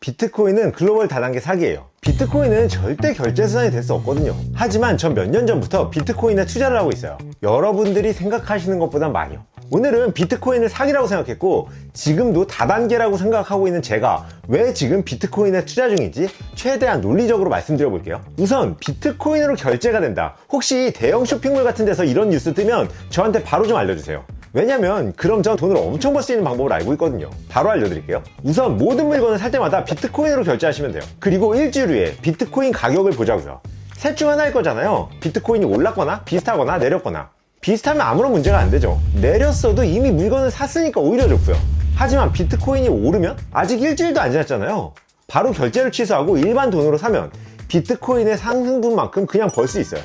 비트코인은 글로벌 다단계 사기예요. 비트코인은 절대 결제 수단이 될 수 없거든요. 하지만 전 몇 년 전부터 비트코인에 투자를 하고 있어요. 여러분들이 생각하시는 것보단 많이요. 오늘은 비트코인을 사기라고 생각했고 지금도 다단계라고 생각하고 있는 제가 왜 지금 비트코인에 투자 중인지 최대한 논리적으로 말씀드려 볼게요. 우선 비트코인으로 결제가 된다. 혹시 대형 쇼핑몰 같은 데서 이런 뉴스 뜨면 저한테 바로 좀 알려주세요. 왜냐면 그럼 전 돈을 엄청 벌 수 있는 방법을 알고 있거든요. 바로 알려드릴게요. 우선 모든 물건을 살 때마다 비트코인으로 결제하시면 돼요. 그리고 일주일 후에 비트코인 가격을 보자고요. 셋 중 하나일 거잖아요. 비트코인이 올랐거나 비슷하거나 내렸거나. 비슷하면 아무런 문제가 안 되죠. 내렸어도 이미 물건을 샀으니까 오히려 좋고요. 하지만 비트코인이 오르면 아직 일주일도 안 지났잖아요. 바로 결제를 취소하고 일반 돈으로 사면 비트코인의 상승분만큼 그냥 벌 수 있어요.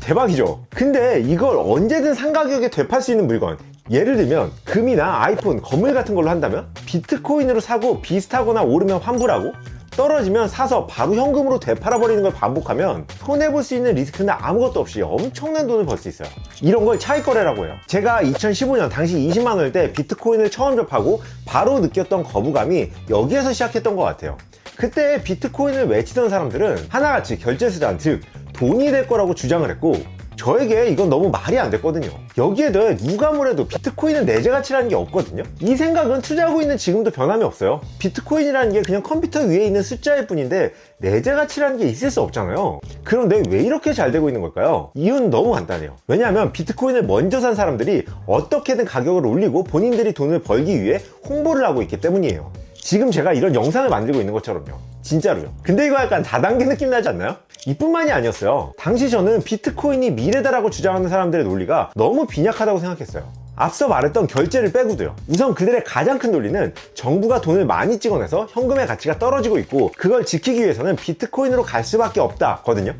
대박이죠. 근데 이걸 언제든 상가격에 되팔 수 있는 물건. 예를 들면 금이나 아이폰, 건물 같은 걸로 한다면 비트코인으로 사고 비슷하거나 오르면 환불하고 떨어지면 사서 바로 현금으로 되팔아버리는 걸 반복하면 손해볼 수 있는 리스크는 아무것도 없이 엄청난 돈을 벌 수 있어요. 이런 걸 차익거래라고 해요. 제가 2015년 당시 20만 원일 때 비트코인을 처음 접하고 바로 느꼈던 거부감이 여기에서 시작했던 것 같아요. 그때 비트코인을 외치던 사람들은 하나같이 결제수단, 즉 돈이 될 거라고 주장을 했고 저에게 이건 너무 말이 안 됐거든요. 여기에 더해 누가 뭐래도 비트코인은 내재 가치라는 게 없거든요. 이 생각은 투자하고 있는 지금도 변함이 없어요. 비트코인이라는 게 그냥 컴퓨터 위에 있는 숫자일 뿐인데 내재 가치라는 게 있을 수 없잖아요. 그런데 왜 이렇게 잘 되고 있는 걸까요? 이유는 너무 간단해요. 왜냐하면 비트코인을 먼저 산 사람들이 어떻게든 가격을 올리고 본인들이 돈을 벌기 위해 홍보를 하고 있기 때문이에요. 지금 제가 이런 영상을 만들고 있는 것처럼요. 진짜로요. 근데 이거 약간 다단계 느낌 나지 않나요? 이뿐만이 아니었어요. 당시 저는 비트코인이 미래다라고 주장하는 사람들의 논리가 너무 빈약하다고 생각했어요. 앞서 말했던 결제를 빼고도요. 우선 그들의 가장 큰 논리는 정부가 돈을 많이 찍어내서 현금의 가치가 떨어지고 있고 그걸 지키기 위해서는 비트코인으로 갈 수밖에 없다 거든요.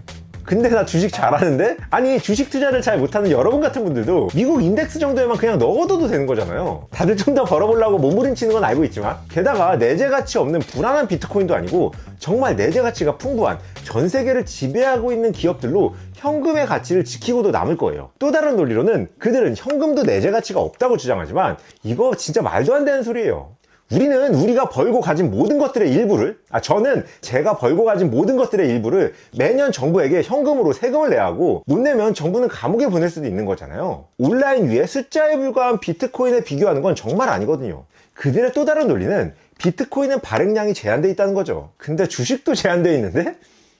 근데 나 주식 잘하는데? 아니 주식 투자를 잘 못하는 여러분 같은 분들도 미국 인덱스 정도에만 그냥 넣어둬도 되는 거잖아요. 다들 좀 더 벌어보려고 몸부림치는 건 알고 있지만 게다가 내재 가치 없는 불안한 비트코인도 아니고 정말 내재 가치가 풍부한 전 세계를 지배하고 있는 기업들로 현금의 가치를 지키고도 남을 거예요. 또 다른 논리로는 그들은 현금도 내재 가치가 없다고 주장하지만 이거 진짜 말도 안 되는 소리예요 우리는 우리가 벌고 가진 모든 것들의 일부를 아 저는 제가 벌고 가진 모든 것들의 일부를 매년 정부에게 현금으로 세금을 내야 하고 못 내면 정부는 감옥에 보낼 수도 있는 거잖아요. 온라인 위에 숫자에 불과한 비트코인에 비교하는 건 정말 아니거든요. 그들의 또 다른 논리는 비트코인은 발행량이 제한돼 있다는 거죠. 근데 주식도 제한돼 있는데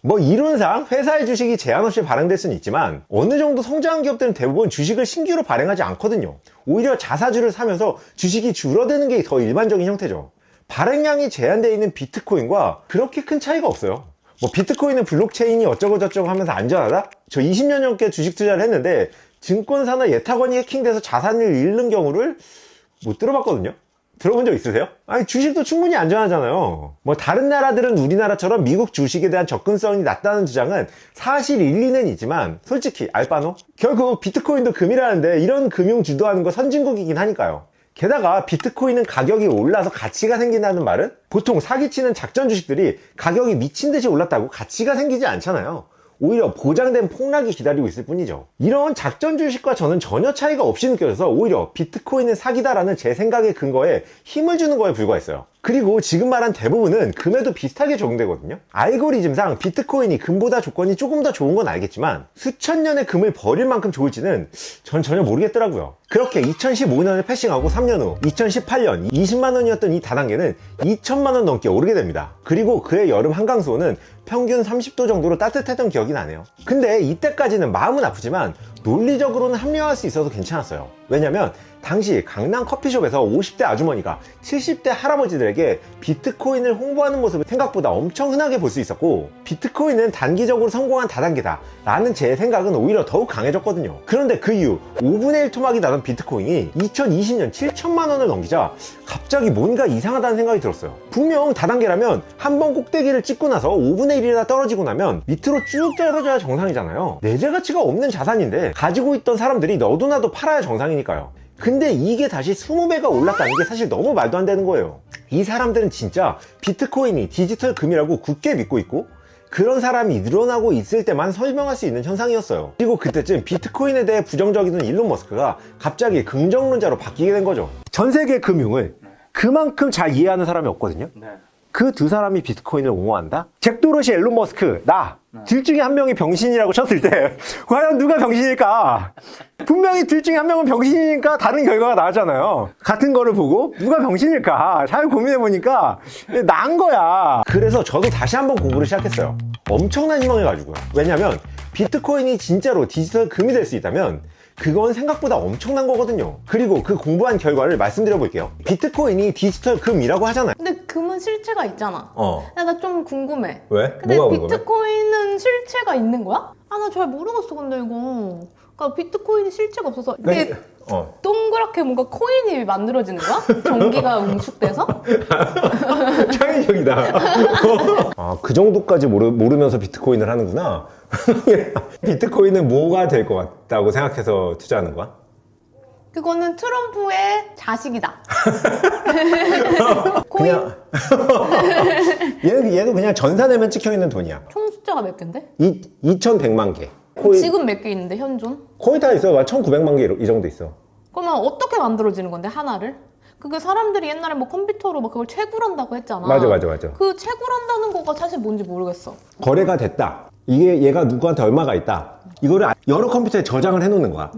뭐 이론상 회사의 주식이 제한 없이 발행될 수는 있지만 어느 정도 성장한 기업들은 대부분 주식을 신규로 발행하지 않거든요. 오히려 자사주를 사면서 주식이 줄어드는 게 더 일반적인 형태죠. 발행량이 제한되어 있는 비트코인과 그렇게 큰 차이가 없어요. 뭐 비트코인은 블록체인이 어쩌고 저쩌고 하면서 안전하다? 저 20년 넘게 주식 투자를 했는데 증권사나 예탁원이 해킹돼서 자산을 잃는 경우를 못 들어봤거든요. 들어본 적 있으세요? 아니 주식도 충분히 안전하잖아요 뭐 다른 나라들은 우리나라처럼 미국 주식에 대한 접근성이 낮다는 주장은 사실 일리는 있지만 솔직히 알바노? 결국 비트코인도 금이라는데 이런 금융 주도하는 거 선진국이긴 하니까요 게다가 비트코인은 가격이 올라서 가치가 생긴다는 말은 보통 사기치는 작전 주식들이 가격이 미친 듯이 올랐다고 가치가 생기지 않잖아요 오히려 보장된 폭락이 기다리고 있을 뿐이죠. 이런 작전 주식과 저는 전혀 차이가 없이 느껴져서 오히려 비트코인은 사기다라는 제 생각의 근거에 힘을 주는 거에 불과했어요. 그리고 지금 말한 대부분은 금에도 비슷하게 적용되거든요. 알고리즘상 비트코인이 금보다 조건이 조금 더 좋은 건 알겠지만 수천 년의 금을 버릴 만큼 좋을지는 전 전혀 모르겠더라고요. 그렇게 2015년에 패싱하고 3년 후 2018년 20만 원이었던 이 다단계는 2천만 원 넘게 오르게 됩니다. 그리고 그의 여름 한강 수온은 평균 30도 정도로 따뜻했던 기억이 나네요. 근데 이때까지는 마음은 아프지만 논리적으로는 합리화할 수 있어서 괜찮았어요. 왜냐면 당시 강남 커피숍에서 50대 아주머니가 70대 할아버지들에게 비트코인을 홍보하는 모습을 생각보다 엄청 흔하게 볼 수 있었고 비트코인은 단기적으로 성공한 다단계다 라는 제 생각은 오히려 더욱 강해졌거든요. 그런데 그 이후 5분의 1 토막이 나던 비트코인이 2020년 7천만 원을 넘기자 갑자기 뭔가 이상하다는 생각이 들었어요. 분명 다단계라면 한 번 꼭대기를 찍고 나서 5분의 1이나 떨어지고 나면 밑으로 쭉 떨어져야 정상이잖아요. 내재 가치가 없는 자산인데 가지고 있던 사람들이 너도 나도 팔아야 정상이니까요. 근데 이게 다시 20배가 올랐다는 게 사실 너무 말도 안 되는 거예요. 이 사람들은 진짜 비트코인이 디지털 금이라고 굳게 믿고 있고 그런 사람이 늘어나고 있을 때만 설명할 수 있는 현상이었어요. 그리고 그때쯤 비트코인에 대해 부정적이던 일론 머스크가 갑자기 긍정론자로 바뀌게 된 거죠. 전 세계 금융을 그만큼 잘 이해하는 사람이 없거든요. 네. 그두 사람이 비트코인을 옹호한다? 잭 도로시, 앨런 머스크, 나. 둘 중에 한 명이 병신이라고 쳤을 때 과연 누가 병신일까? 분명히 둘 중에 한 명은 병신이니까 다른 결과가 나왔잖아요. 같은 거를 보고 누가 병신일까? 잘 고민해 보니까 난 거야. 그래서 저도 다시 한번 공부를 시작했어요. 엄청난 희망을 가지고요. 왜냐면 비트코인이 진짜로 디지털 금이 될 수 있다면 그건 생각보다 엄청난 거거든요. 그리고 그 공부한 결과를 말씀드려 볼게요. 비트코인이 디지털 금이라고 하잖아요. 근데 금은 실체가 있잖아. 어. 나 좀 궁금해. 왜? 근데 비트코인은 실체가 있는 거야? 아, 나 잘 모르겠어, 근데 이거. 그러니까 비트코인이 실체가 없어서 이게 어. 동그랗게 뭔가 코인이 만들어지는 거야? 전기가 응축돼서? 창의적이다. 아, 그 정도까지 모르, 모르면서 비트코인을 하는구나. 비트코인은 뭐가 될 것 같다고 생각해서 투자하는 거야? 그거는 트럼프의 자식이다. 코인 그냥 얘는, 얘도 그냥 전산에만 찍혀 있는 돈이야. 총 숫자가 몇 개인데? 이, 2,100만 개. 거의, 지금 몇 개 있는데 현존? 거의 다 있어. 1,900만 개 이 정도 있어. 그러면 어떻게 만들어지는 건데 하나를? 그게 사람들이 옛날에 뭐 컴퓨터로 막 그걸 채굴한다고 했잖아. 맞아, 맞아, 맞아. 그 채굴한다는 거가 사실 뭔지 모르겠어. 거래가 됐다. 이게 얘가 누구한테 얼마가 있다. 이거를 여러 컴퓨터에 저장을 해놓는 거야.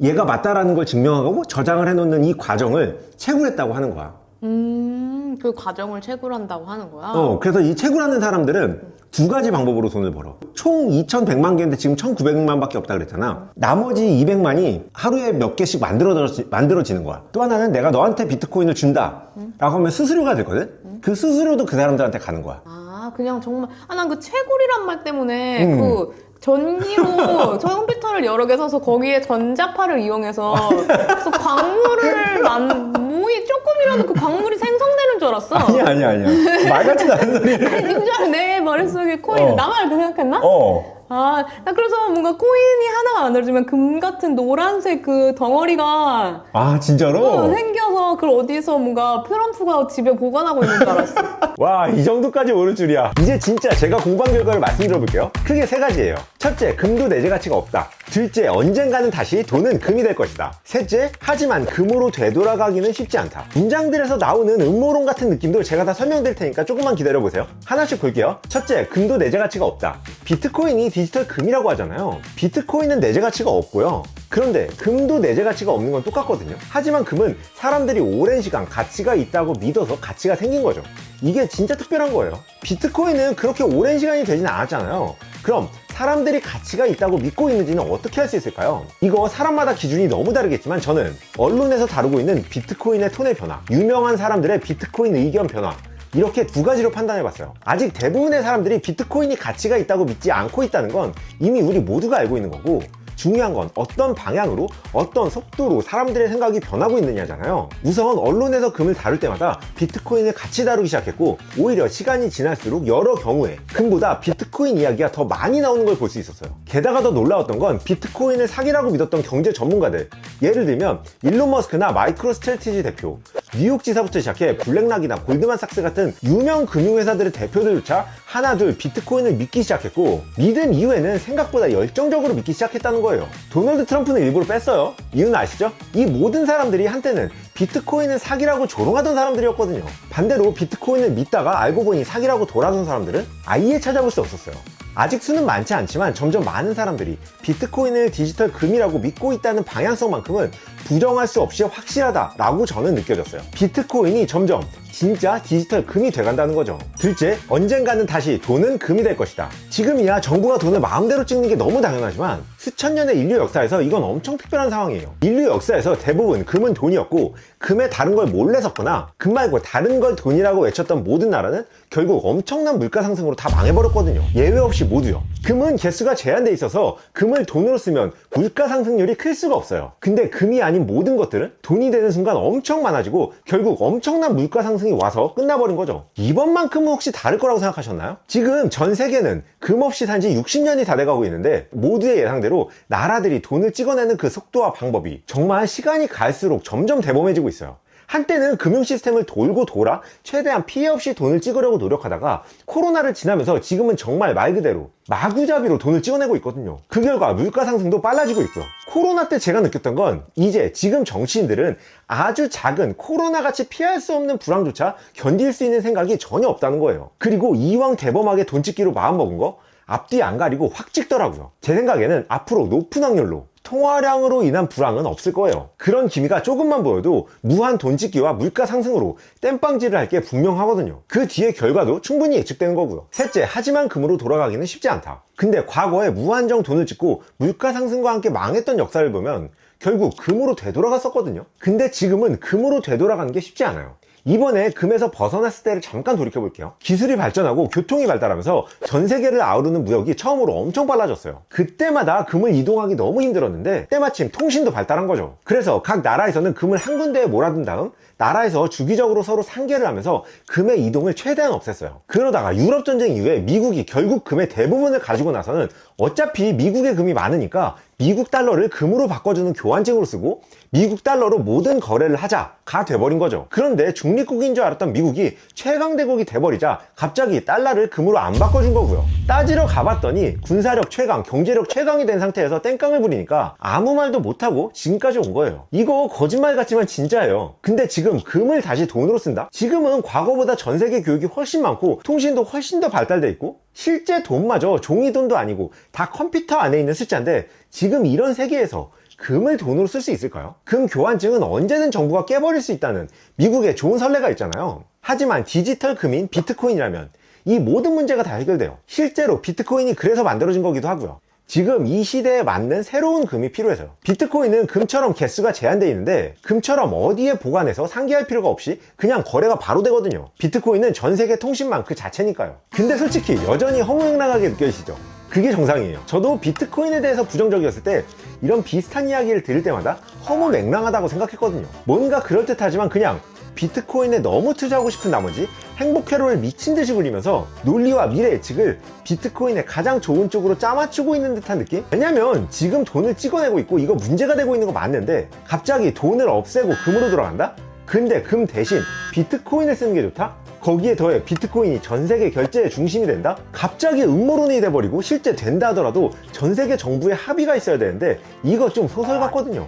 얘가 맞다라는 걸 증명하고 저장을 해놓는 이 과정을 채굴했다고 하는 거야. 음, 그 과정을 채굴한다고 하는 거야. 어, 그래서 이 채굴하는 사람들은 두 가지 방법으로 돈을 벌어. 총 2,100만 개인데 지금 1,900만 밖에 없다 그랬잖아. 나머지 200만이 하루에 몇 개씩 만들어지, 만들어지는 거야. 또 하나는 내가 너한테 비트코인을 준다. 라고 하면 수수료가 되거든? 그 수수료도 그 사람들한테 가는 거야. 아, 그냥 정말. 아, 난 그 채굴이란 말 때문에 음. 그 전기로 저 컴퓨터를 여러 개 사서 거기에 전자파를 이용해서 그래서 광물을 만, 뭐이 조금이라도 그 광물이 생성되는 줄 알았어. 아니야, 아니야, 아니야. 말 같지도 않은 소리. 아니, 진짜 내 머릿속에 코인, 어. 나만 그렇게 생각했나? 어. 아, 나 그래서 뭔가 코인이 하나가 만들어지면 금 같은 노란색 그 덩어리가 아, 진짜로? 어, 생겨서 그걸 어디서 뭔가 트럼프가 집에 보관하고 있는 줄 알았어. 와, 이 정도까지 오를 줄이야. 이제 진짜 제가 공부한 결과를 말씀드려 볼게요. 크게 세 가지예요. 첫째, 금도 내재 가치가 없다. 둘째, 언젠가는 다시 돈은 금이 될 것이다. 셋째, 하지만 금으로 되돌아가기는 쉽지 않다. 문장들에서 나오는 음모론 같은 느낌도 제가 다 설명드릴 테니까 조금만 기다려 보세요. 하나씩 볼게요. 첫째, 금도 내재 가치가 없다. 비트코인이 디지털 금이라고 하잖아요. 비트코인은 내재 가치가 없고요. 그런데 금도 내재 가치가 없는 건 똑같거든요. 하지만 금은 사람들이 오랜 시간 가치가 있다고 믿어서 가치가 생긴 거죠. 이게 진짜 특별한 거예요. 비트코인은 그렇게 오랜 시간이 되진 않았잖아요. 그럼 사람들이 가치가 있다고 믿고 있는지는 어떻게 할 수 있을까요? 이거 사람마다 기준이 너무 다르겠지만 저는 언론에서 다루고 있는 비트코인의 톤의 변화, 유명한 사람들의 비트코인 의견 변화, 이렇게 두 가지로 판단해 봤어요. 아직 대부분의 사람들이 비트코인이 가치가 있다고 믿지 않고 있다는 건 이미 우리 모두가 알고 있는 거고 중요한 건 어떤 방향으로 어떤 속도로 사람들의 생각이 변하고 있느냐잖아요. 우선 언론에서 금을 다룰 때마다 비트코인을 같이 다루기 시작했고 오히려 시간이 지날수록 여러 경우에 금보다 비트코인 이야기가 더 많이 나오는 걸 볼 수 있었어요. 게다가 더 놀라웠던 건 비트코인을 사기라고 믿었던 경제 전문가들 예를 들면 일론 머스크나 마이크로 스트래티지 대표 뉴욕지사부터 시작해 블랙락이나 골드만삭스 같은 유명 금융회사들의 대표들조차 하나 둘 비트코인을 믿기 시작했고 믿은 이후에는 생각보다 열정적으로 믿기 시작했다는 거예요. 도널드 트럼프는 일부러 뺐어요. 이유는 아시죠? 이 모든 사람들이 한때는 비트코인은 사기라고 조롱하던 사람들이었거든요. 반대로 비트코인을 믿다가 알고 보니 사기라고 돌아선 사람들은 아예 찾아볼 수 없었어요. 아직 수는 많지 않지만 점점 많은 사람들이 비트코인을 디지털 금이라고 믿고 있다는 방향성만큼은 부정할 수 없이 확실하다라고 저는 느껴졌어요. 비트코인이 점점 진짜 디지털 금이 돼간다는 거죠. 둘째, 언젠가는 다시 돈은 금이 될 것이다. 지금이야 정부가 돈을 마음대로 찍는 게 너무 당연하지만 수천 년의 인류 역사에서 이건 엄청 특별한 상황이에요. 인류 역사에서 대부분 금은 돈이었고 금에 다른 걸 몰래 섞거나 금 말고 다른 걸 돈이라고 외쳤던 모든 나라는 결국 엄청난 물가 상승으로 다 망해버렸거든요. 예외 없이 모두요. 금은 개수가 제한돼 있어서 금을 돈으로 쓰면 물가 상승률이 클 수가 없어요. 근데 금이 아닌 모든 것들은 돈이 되는 순간 엄청 많아지고 결국 엄청난 물가 상승이 와서 끝나버린 거죠. 이번만큼은 혹시 다를 거라고 생각하셨나요? 지금 전 세계는 금 없이 산 지 60년이 다 돼가고 있는데 모두의 예상대로 나라들이 돈을 찍어내는 그 속도와 방법이 정말 시간이 갈수록 점점 대범해지고 있어요. 한때는 금융 시스템을 돌고 돌아 최대한 피해 없이 돈을 찍으려고 노력하다가 코로나를 지나면서 지금은 정말 말 그대로 마구잡이로 돈을 찍어내고 있거든요. 그 결과 물가 상승도 빨라지고 있고요. 코로나 때 제가 느꼈던 건 이제 지금 정치인들은 아주 작은 코로나 같이 피할 수 없는 불황조차 견딜 수 있는 생각이 전혀 없다는 거예요. 그리고 이왕 대범하게 돈 찍기로 마음먹은 거 앞뒤 안 가리고 확 찍더라고요. 제 생각에는 앞으로 높은 확률로 통화량으로 인한 불황은 없을 거예요. 그런 기미가 조금만 보여도 무한 돈 찍기와 물가 상승으로 땜빵질을 할 게 분명하거든요. 그 뒤의 결과도 충분히 예측되는 거고요. 셋째, 하지만 금으로 돌아가기는 쉽지 않다. 근데 과거에 무한정 돈을 찍고 물가 상승과 함께 망했던 역사를 보면 결국 금으로 되돌아갔었거든요. 근데 지금은 금으로 되돌아가는 게 쉽지 않아요. 이번에 금에서 벗어났을 때를 잠깐 돌이켜 볼게요. 기술이 발전하고 교통이 발달하면서 전 세계를 아우르는 무역이 처음으로 엄청 빨라졌어요. 그때마다 금을 이동하기 너무 힘들었는데 때마침 통신도 발달한 거죠. 그래서 각 나라에서는 금을 한 군데에 몰아둔 다음 나라에서 주기적으로 서로 상계를 하면서 금의 이동을 최대한 없앴어요. 그러다가 유럽 전쟁 이후에 미국이 결국 금의 대부분을 가지고 나서는 어차피 미국의 금이 많으니까 미국 달러를 금으로 바꿔주는 교환증으로 쓰고 미국 달러로 모든 거래를 하자가 돼버린 거죠. 그런데 중립국인 줄 알았던 미국이 최강대국이 돼버리자 갑자기 달러를 금으로 안 바꿔준 거고요. 따지러 가봤더니 군사력 최강, 경제력 최강이 된 상태에서 땡깡을 부리니까 아무 말도 못하고 지금까지 온 거예요. 이거 거짓말 같지만 진짜예요. 근데 지금 금을 다시 돈으로 쓴다? 지금은 과거보다 전 세계 교육이 훨씬 많고 통신도 훨씬 더 발달돼 있고 실제 돈마저 종이돈도 아니고 다 컴퓨터 안에 있는 숫자인데 지금 이런 세계에서 금을 돈으로 쓸 수 있을까요? 금 교환증은 언제든 정부가 깨버릴 수 있다는 미국의 좋은 선례가 있잖아요. 하지만 디지털 금인 비트코인이라면 이 모든 문제가 다 해결돼요. 실제로 비트코인이 그래서 만들어진 거기도 하고요. 지금 이 시대에 맞는 새로운 금이 필요해서요. 비트코인은 금처럼 개수가 제한되어 있는데 금처럼 어디에 보관해서 상기할 필요가 없이 그냥 거래가 바로 되거든요. 비트코인은 전 세계 통신망 그 자체니까요. 근데 솔직히 여전히 허무맹랑하게 느껴지시죠? 그게 정상이에요. 저도 비트코인에 대해서 부정적이었을 때 이런 비슷한 이야기를 들을 때마다 허무맹랑하다고 생각했거든요. 뭔가 그럴듯하지만 그냥 비트코인에 너무 투자하고 싶은 나머지 행복 회로를 미친 듯이 굴리면서 논리와 미래 예측을 비트코인에 가장 좋은 쪽으로 짜맞추고 있는 듯한 느낌? 왜냐면 지금 돈을 찍어내고 있고 이거 문제가 되고 있는 거 맞는데 갑자기 돈을 없애고 금으로 돌아간다? 근데 금 대신 비트코인을 쓰는 게 좋다? 거기에 더해 비트코인이 전 세계 결제의 중심이 된다? 갑자기 음모론이 돼버리고 실제 된다 하더라도 전 세계 정부의 합의가 있어야 되는데 이거 좀 소설 같거든요.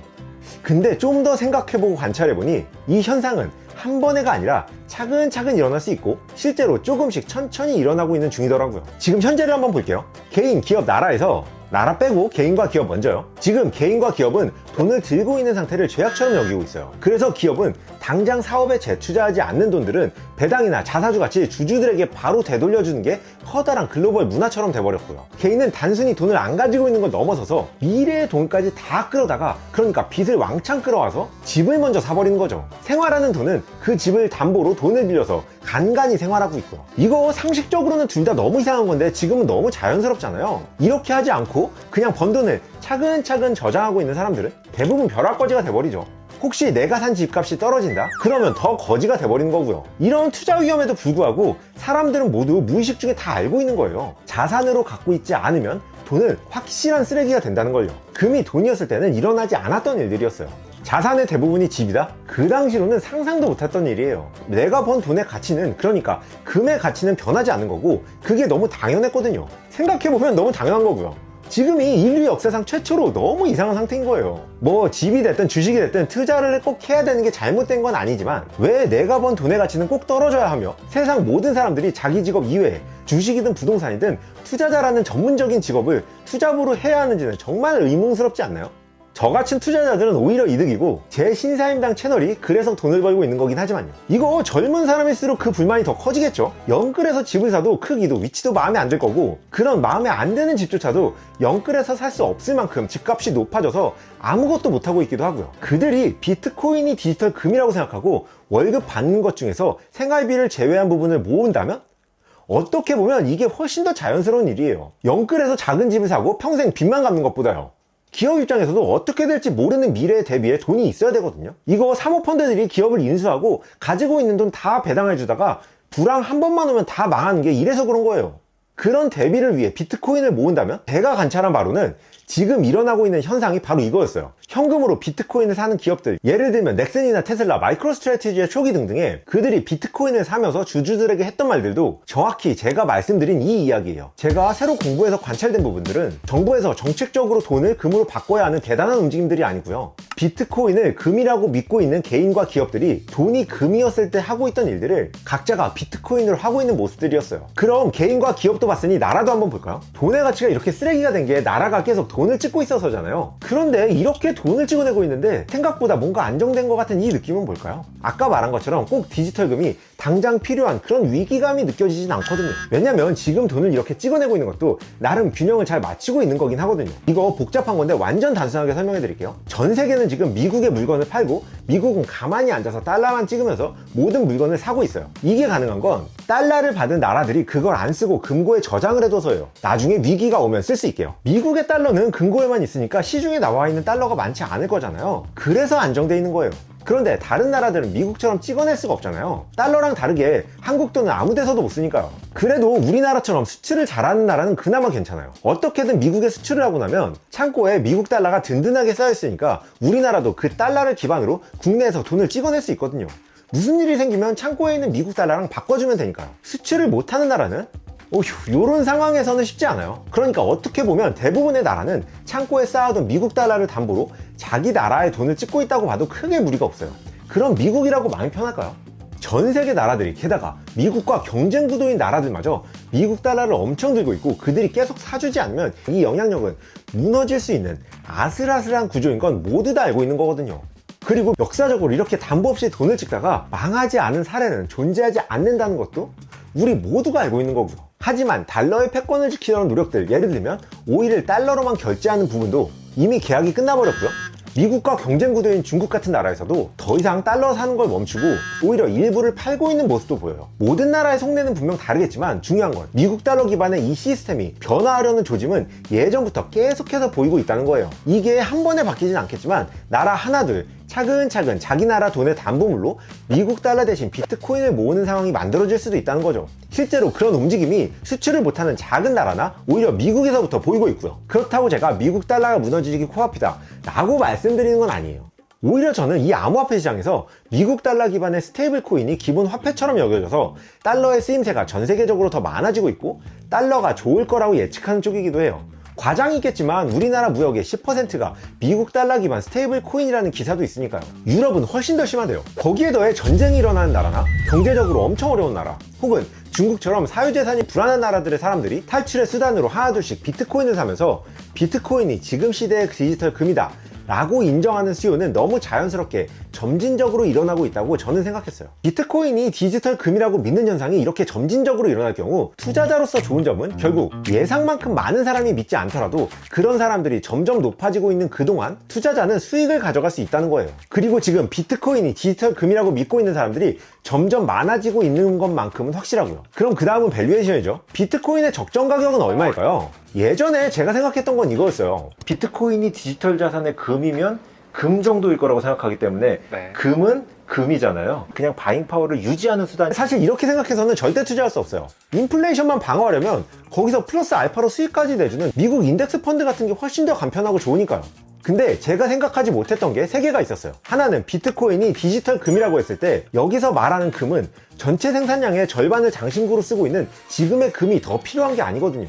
근데 좀 더 생각해보고 관찰해보니 이 현상은 한 번에가 아니라 차근차근 일어날 수 있고 실제로 조금씩 천천히 일어나고 있는 중이더라고요. 지금 현재를 한번 볼게요. 개인, 기업, 나라에서 나라 빼고 개인과 기업 먼저요. 지금 개인과 기업은 돈을 들고 있는 상태를 죄악처럼 여기고 있어요. 그래서 기업은 당장 사업에 재투자하지 않는 돈들은 배당이나 자사주 같이 주주들에게 바로 되돌려주는 게 커다란 글로벌 문화처럼 돼버렸고요. 개인은 단순히 돈을 안 가지고 있는 걸 넘어서서 미래의 돈까지 다 끌어다가 그러니까 빚을 왕창 끌어와서 집을 먼저 사버리는 거죠. 생활하는 돈은 그 집을 담보로 돈을 빌려서 간간히 생활하고 있고요. 이거 상식적으로는 둘 다 너무 이상한 건데 지금은 너무 자연스럽잖아요. 이렇게 하지 않고 그냥 번 돈을 차근차근 저장하고 있는 사람들은 대부분 벼락거지가 돼버리죠. 혹시 내가 산 집값이 떨어진다? 그러면 더 거지가 돼버리는 거고요. 이런 투자 위험에도 불구하고 사람들은 모두 무의식 중에 다 알고 있는 거예요. 자산으로 갖고 있지 않으면 돈은 확실한 쓰레기가 된다는 걸요. 금이 돈이었을 때는 일어나지 않았던 일들이었어요. 자산의 대부분이 집이다? 그 당시로는 상상도 못했던 일이에요. 내가 번 돈의 가치는, 그러니까 금의 가치는 변하지 않는 거고, 그게 너무 당연했거든요. 생각해보면 너무 당연한 거고요. 지금이 인류 역사상 최초로 너무 이상한 상태인 거예요. 뭐 집이 됐든 주식이 됐든 투자를 꼭 해야 되는 게 잘못된 건 아니지만 왜 내가 번 돈의 가치는 꼭 떨어져야 하며 세상 모든 사람들이 자기 직업 이외에 주식이든 부동산이든 투자자라는 전문적인 직업을 투잡으로 해야 하는지는 정말 의문스럽지 않나요? 저 같은 투자자들은 오히려 이득이고 제 신사임당 채널이 그래서 돈을 벌고 있는 거긴 하지만요. 이거 젊은 사람일수록 그 불만이 더 커지겠죠? 영끌에서 집을 사도 크기도 위치도 마음에 안 들 거고 그런 마음에 안 드는 집조차도 영끌에서 살 수 없을 만큼 집값이 높아져서 아무것도 못하고 있기도 하고요. 그들이 비트코인이 디지털 금이라고 생각하고 월급 받는 것 중에서 생활비를 제외한 부분을 모은다면? 어떻게 보면 이게 훨씬 더 자연스러운 일이에요. 영끌에서 작은 집을 사고 평생 빚만 갚는 것보다요 기업 입장에서도 어떻게 될지 모르는 미래에 대비해 돈이 있어야 되거든요. 이거 사모펀드들이 기업을 인수하고 가지고 있는 돈 다 배당해 주다가 불황 한 번만 오면 다 망하는 게 이래서 그런 거예요. 그런 대비를 위해 비트코인을 모은다면 제가 관찰한 바로는 지금 일어나고 있는 현상이 바로 이거였어요. 현금으로 비트코인을 사는 기업들, 예를 들면 넥슨이나 테슬라, 마이크로스트래티지의 초기 등등에 그들이 비트코인을 사면서 주주들에게 했던 말들도 정확히 제가 말씀드린 이 이야기예요. 제가 새로 공부해서 관찰된 부분들은 정부에서 정책적으로 돈을 금으로 바꿔야 하는 대단한 움직임들이 아니고요. 비트코인을 금이라고 믿고 있는 개인과 기업들이 돈이 금이었을 때 하고 있던 일들을 각자가 비트코인으로 하고 있는 모습들이었어요. 그럼 개인과 기업도 봤으니 나라도 한번 볼까요? 돈의 가치가 이렇게 쓰레기가 된 게 나라가 계속 돈을 찍고 있어서잖아요. 그런데 이렇게 돈을 찍어내고 있는데 생각보다 뭔가 안정된 것 같은 이 느낌은 뭘까요? 아까 말한 것처럼 꼭 디지털금이 당장 필요한 그런 위기감이 느껴지진 않거든요. 왜냐면 지금 돈을 이렇게 찍어내고 있는 것도 나름 균형을 잘 맞추고 있는 거긴 하거든요. 이거 복잡한 건데 완전 단순하게 설명해 드릴게요. 전 세계는 지금 미국의 물건을 팔고 미국은 가만히 앉아서 달러만 찍으면서 모든 물건을 사고 있어요. 이게 가능한 건 달러를 받은 나라들이 그걸 안 쓰고 금고에 저장을 해둬서예요. 나중에 위기가 오면 쓸 수 있게요. 미국의 달러는 금고에만 있으니까 시중에 나와 있는 달러가 많지 않을 거잖아요. 그래서 안정돼 있는 거예요. 그런데 다른 나라들은 미국처럼 찍어낼 수가 없잖아요. 달러랑 다르게 한국 돈은 아무 데서도 못 쓰니까요. 그래도 우리나라처럼 수출을 잘하는 나라는 그나마 괜찮아요. 어떻게든 미국에 수출을 하고 나면 창고에 미국 달러가 든든하게 쌓여있으니까 우리나라도 그 달러를 기반으로 국내에서 돈을 찍어낼 수 있거든요. 무슨 일이 생기면 창고에 있는 미국 달러랑 바꿔주면 되니까요. 수출을 못하는 나라는 오휴, 요런 상황에서는 쉽지 않아요. 그러니까 어떻게 보면 대부분의 나라는 창고에 쌓아둔 미국 달러를 담보로 자기 나라의 돈을 찍고 있다고 봐도 크게 무리가 없어요. 그럼 미국이라고 마음이 편할까요? 전 세계 나라들이 게다가 미국과 경쟁 구도인 나라들마저 미국 달러를 엄청 들고 있고 그들이 계속 사주지 않으면 이 영향력은 무너질 수 있는 아슬아슬한 구조인 건 모두 다 알고 있는 거거든요. 그리고 역사적으로 이렇게 담보 없이 돈을 찍다가 망하지 않은 사례는 존재하지 않는다는 것도 우리 모두가 알고 있는 거고요. 하지만 달러의 패권을 지키려는 노력들, 예를 들면 오일을 달러로만 결제하는 부분도 이미 계약이 끝나버렸고요. 미국과 경쟁 구도인 중국 같은 나라에서도 더 이상 달러 사는 걸 멈추고 오히려 일부를 팔고 있는 모습도 보여요. 모든 나라의 속내는 분명 다르겠지만 중요한 건 미국 달러 기반의 이 시스템이 변화하려는 조짐은 예전부터 계속해서 보이고 있다는 거예요. 이게 한 번에 바뀌진 않겠지만 나라 하나둘 차근차근 자기 나라 돈의 담보물로 미국 달러 대신 비트코인을 모으는 상황이 만들어질 수도 있다는 거죠. 실제로 그런 움직임이 수출을 못하는 작은 나라나 오히려 미국에서부터 보이고 있고요. 그렇다고 제가 미국 달러가 무너지기 코앞이다 라고 말씀드리는 건 아니에요. 오히려 저는 이 암호화폐 시장에서 미국 달러 기반의 스테이블 코인이 기본 화폐처럼 여겨져서 달러의 쓰임새가 전 세계적으로 더 많아지고 있고 달러가 좋을 거라고 예측하는 쪽이기도 해요. 과장이 있겠지만 우리나라 무역의 10%가 미국 달러 기반 스테이블 코인이라는 기사도 있으니까요. 유럽은 훨씬 더 심하대요. 거기에 더해 전쟁이 일어나는 나라나 경제적으로 엄청 어려운 나라 혹은 중국처럼 사유재산이 불안한 나라들의 사람들이 탈출의 수단으로 하나둘씩 비트코인을 사면서 비트코인이 지금 시대의 디지털 금이다 라고 인정하는 수요는 너무 자연스럽게 점진적으로 일어나고 있다고 저는 생각했어요. 비트코인이 디지털 금이라고 믿는 현상이 이렇게 점진적으로 일어날 경우 투자자로서 좋은 점은 결국 예상만큼 많은 사람이 믿지 않더라도 그런 사람들이 점점 높아지고 있는 그동안 투자자는 수익을 가져갈 수 있다는 거예요. 그리고 지금 비트코인이 디지털 금이라고 믿고 있는 사람들이 점점 많아지고 있는 것만큼은 확실하고요. 그럼 그 다음은 밸류에이션이죠. 비트코인의 적정 가격은 얼마일까요? 예전에 제가 생각했던 건 이거였어요. 비트코인이 디지털 자산의 금이면 금 정도일 거라고 생각하기 때문에 네. 금은 금이잖아요. 그냥 바잉 파워를 유지하는 수단. 사실 이렇게 생각해서는 절대 투자할 수 없어요. 인플레이션만 방어하려면 거기서 플러스 알파로 수익까지 내주는 미국 인덱스 펀드 같은 게 훨씬 더 간편하고 좋으니까요. 근데 제가 생각하지 못했던 게 세 개가 있었어요. 하나는 비트코인이 디지털 금이라고 했을 때 여기서 말하는 금은 전체 생산량의 절반을 장신구로 쓰고 있는 지금의 금이 더 필요한 게 아니거든요.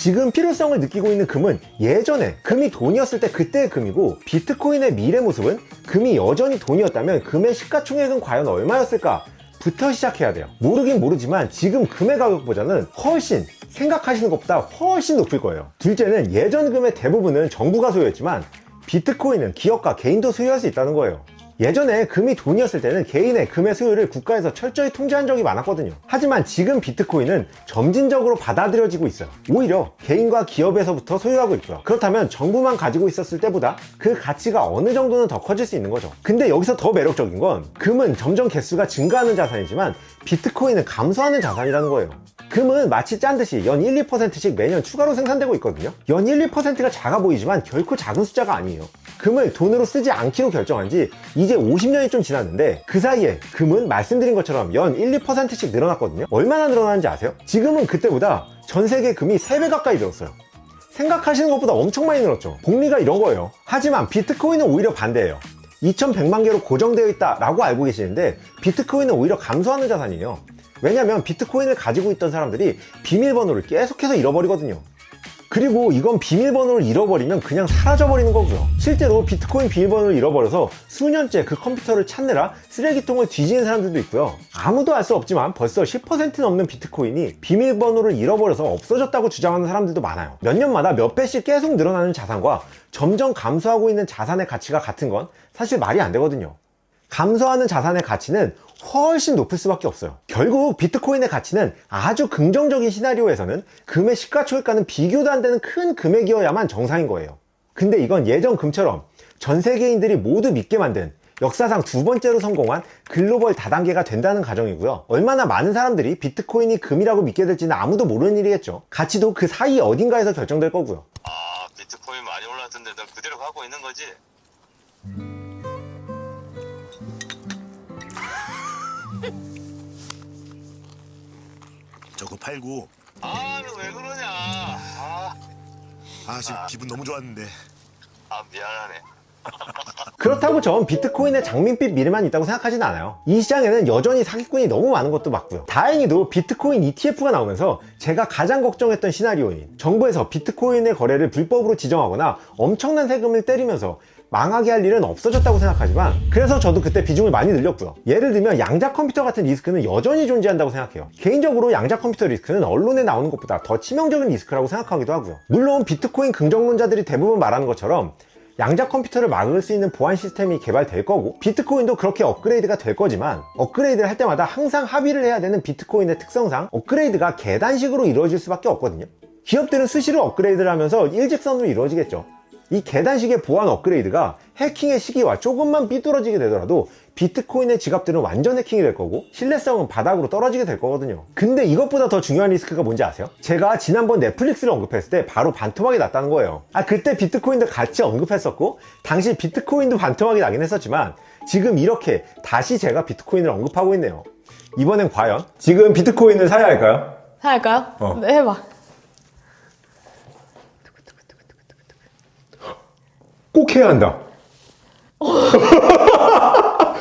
지금 필요성을 느끼고 있는 금은 예전에 금이 돈이었을 때 그때의 금이고 비트코인의 미래 모습은 금이 여전히 돈이었다면 금의 시가총액은 과연 얼마였을까? 부터 시작해야 돼요. 모르긴 모르지만 지금 금의 가격보다는 훨씬 생각하시는 것보다 훨씬 높을 거예요. 둘째는 예전 금의 대부분은 정부가 소유했지만 비트코인은 기업과 개인도 소유할 수 있다는 거예요. 예전에 금이 돈이었을 때는 개인의 금의 소유를 국가에서 철저히 통제한 적이 많았거든요. 하지만 지금 비트코인은 점진적으로 받아들여지고 있어요. 오히려 개인과 기업에서부터 소유하고 있고요. 그렇다면 정부만 가지고 있었을 때보다 그 가치가 어느 정도는 더 커질 수 있는 거죠. 근데 여기서 더 매력적인 건 금은 점점 개수가 증가하는 자산이지만 비트코인은 감소하는 자산이라는 거예요. 금은 마치 짠 듯이 연 1, 2%씩 매년 추가로 생산되고 있거든요. 연 1, 2%가 작아 보이지만 결코 작은 숫자가 아니에요. 금을 돈으로 쓰지 않기로 결정한 지 이제 50년이 좀 지났는데 그 사이에 금은 말씀드린 것처럼 연 1, 2%씩 늘어났거든요. 얼마나 늘어나는지 아세요? 지금은 그때보다 전 세계 금이 3배 가까이 늘었어요. 생각하시는 것보다 엄청 많이 늘었죠. 복리가 이런 거예요. 하지만 비트코인은 오히려 반대예요. 2100만 개로 고정되어 있다라고 알고 계시는데 비트코인은 오히려 감소하는 자산이에요. 왜냐면 비트코인을 가지고 있던 사람들이 비밀번호를 계속해서 잃어버리거든요. 그리고 이건 비밀번호를 잃어버리면 그냥 사라져버리는 거고요. 실제로 비트코인 비밀번호를 잃어버려서 수년째 그 컴퓨터를 찾느라 쓰레기통을 뒤지는 사람들도 있고요. 아무도 알 수 없지만 벌써 10% 넘는 비트코인이 비밀번호를 잃어버려서 없어졌다고 주장하는 사람들도 많아요. 몇 년마다 몇 배씩 계속 늘어나는 자산과 점점 감소하고 있는 자산의 가치가 같은 건 사실 말이 안 되거든요. 감소하는 자산의 가치는 훨씬 높을 수밖에 없어요. 결국 비트코인의 가치는 아주 긍정적인 시나리오에서는 금의 시가총액과는 비교도 안 되는 큰 금액이어야만 정상인 거예요. 근데 이건 예전 금처럼 전 세계인들이 모두 믿게 만든 역사상 두 번째로 성공한 글로벌 다단계가 된다는 가정이고요. 얼마나 많은 사람들이 비트코인이 금이라고 믿게 될지는 아무도 모르는 일이겠죠. 가치도 그 사이 어딘가에서 결정될 거고요. 아 비트코인 많이 올랐던데 너 그대로 갖고 있는 거지? 저거 팔고 아 너 왜 그러냐 아, 아 지금 기분 너무 좋았는데 아 미안하네 그렇다고 전 비트코인의 장밋빛 미래만 있다고 생각하진 않아요. 이 시장에는 여전히 사기꾼이 너무 많은 것도 맞고요. 다행히도 비트코인 ETF가 나오면서 제가 가장 걱정했던 시나리오인 정부에서 비트코인의 거래를 불법으로 지정하거나 엄청난 세금을 때리면서 망하게 할 일은 없어졌다고 생각하지만 그래서 저도 그때 비중을 많이 늘렸고요. 예를 들면 양자 컴퓨터 같은 리스크는 여전히 존재한다고 생각해요. 개인적으로 양자 컴퓨터 리스크는 언론에 나오는 것보다 더 치명적인 리스크라고 생각하기도 하고요. 물론 비트코인 긍정론자들이 대부분 말하는 것처럼 양자 컴퓨터를 막을 수 있는 보안 시스템이 개발될 거고 비트코인도 그렇게 업그레이드가 될 거지만 업그레이드를 할 때마다 항상 합의를 해야 되는 비트코인의 특성상 업그레이드가 계단식으로 이루어질 수밖에 없거든요 기업들은 수시로 업그레이드를 하면서 일직선으로 이루어지겠죠 이 계단식의 보안 업그레이드가 해킹의 시기와 조금만 삐뚤어지게 되더라도 비트코인의 지갑들은 완전 해킹이 될 거고 신뢰성은 바닥으로 떨어지게 될 거거든요 근데 이것보다 더 중요한 리스크가 뭔지 아세요? 제가 지난번 넷플릭스를 언급했을 때 바로 반토막이 났다는 거예요 아 그때 비트코인도 같이 언급했었고 당시 비트코인도 반토막이 나긴 했었지만 지금 이렇게 다시 제가 비트코인을 언급하고 있네요 이번엔 과연 지금 비트코인을 사야 할까요? 할까요? 어. 네, 해봐. 꼭 해야 한다